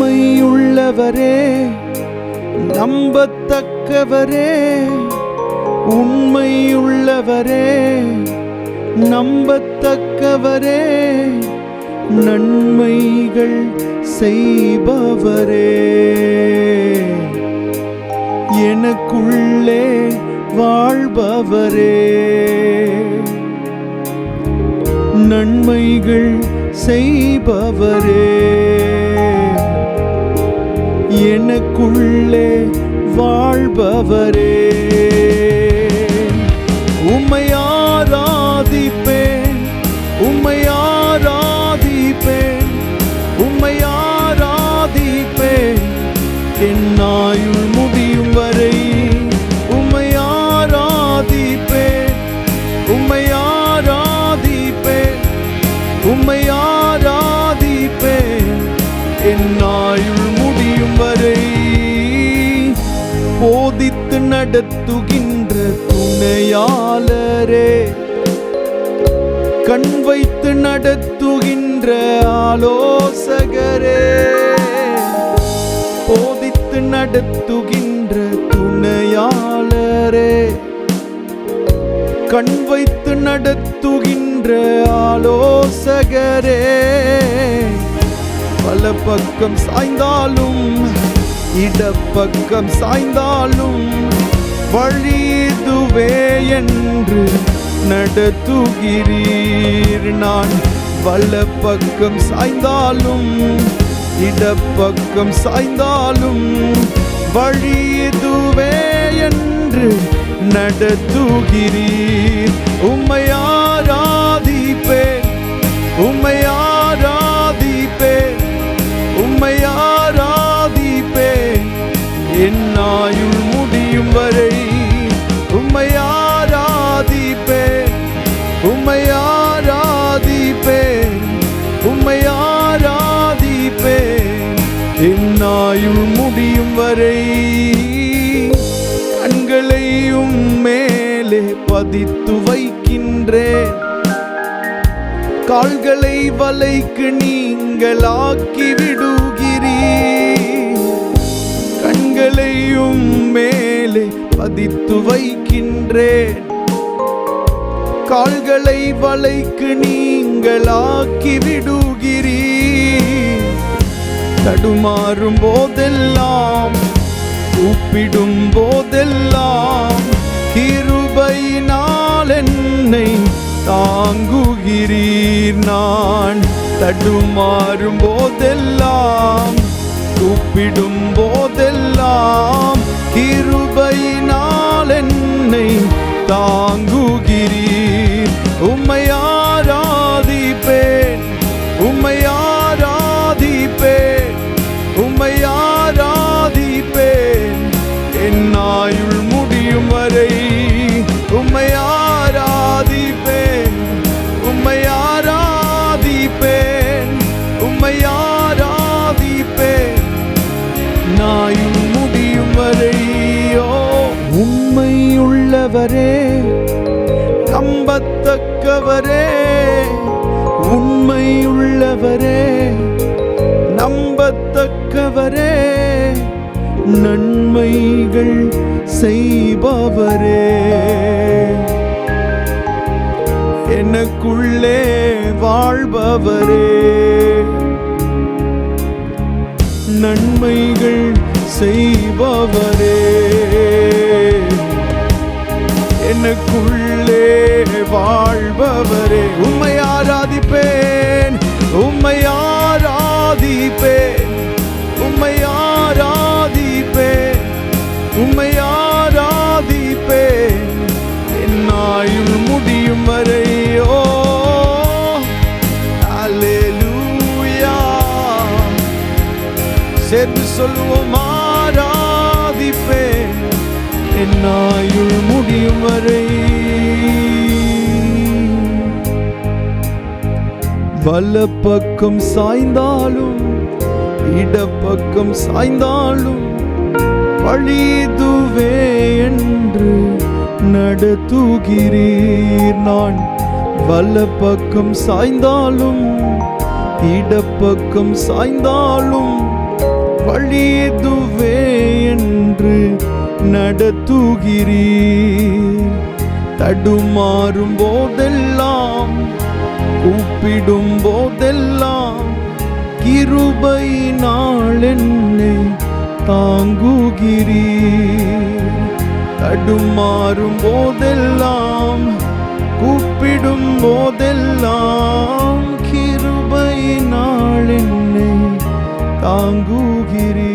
உண்மையுள்ளவரே நம்பத்தக்கவரே உண்மையுள்ளவரே நம்பத்தக்கவரே நன்மைகள் செய்பவரே. எனக்குள்ளே வாழ்பவரே. நன்மைகள் செய்பவரே. எனக்குள்ளே வாழ்பவரே. சிந்தித்து நடத்துகின்ற துணையாளரே. கண் வைத்து நடத்துகின்ற ஆலோசகரே. போதித்து நடத்துகின்ற துணையாளரே. கண் வைத்து நடத்துகின்ற ஆலோசகரே. பல பக்கம் சாய்ந்தாலும் இடப்பக்கம் சாய்ந்தாலும் வழிதுவே என்று நடத்துகிறீர். நான் வல பக்கம் சாய்ந்தாலும் இடப்பக்கம் சாய்ந்தாலும் வழிதுவே என்று நடத்துகிறீர். உம்மை ஆராதிப்பேன் உம்மை பதித்து வைக்கின்றேன். கால்களை வலைக்கு நீங்களாக்கி விடுகிறீர். கண்களையும் மேலே பதித்து வைக்கின்றேன். கால்களை வலைக்கு நீங்களாக்கி விடுகிறீர். தடுமாறும் போதெல்லாம் கூப்பிடும் போதெல்லாம் கிருபையினால் என்னை தாங்குகிறீர் நான். தடுமாறும் போதெல்லாம் கூப்பிடும் போதெல்லாம் கிருபையினால் என்னை தாங்குகிறீர். உண்மையுள்ளவரே நம்பத்தக்கவரே உண்மையுள்ளவரே நம்பத்தக்கவரே நன்மைகள் செய்பவரே. எனக்குள்ளே வாழ்பவரே. நன்மைகள் செய்பவரே. எனக்குள்ளே வாழ்பவரே. உம்மை ஆராதிப்பேன். உம்மை ஆராதிப்பேன். உம்மை ஆராதிப்பேன். உம்மை ஆராதிப்பேன். என் ஆயுள் முடியும் வரையோ. அல்லேலூயா சேர்ந்து சொல்லுவோமா? என் ஆயுள் முடியும் வரை? வலப்பக்கம் சாய்ந்தாலும் இடப்பக்கம் சாய்ந்தாலும் பழிதுவே என்று நடத்துகிறீர் நான். வலப்பக்கம் சாய்ந்தாலும் இடப்பக்கம் சாய்ந்தாலும் பழிதுவே என்று நடத்துகிறீர் தடுமாறும் போதெல்லாம் கூப்பிடும் போதெல்லாம் கிருபை நாள் என்னை தாங்குகிறீர். தடுமாறும் போதெல்லாம் கூப்பிடும் போதெல்லாம் கிருபை நாள் என்னை தாங்குகிறீர்.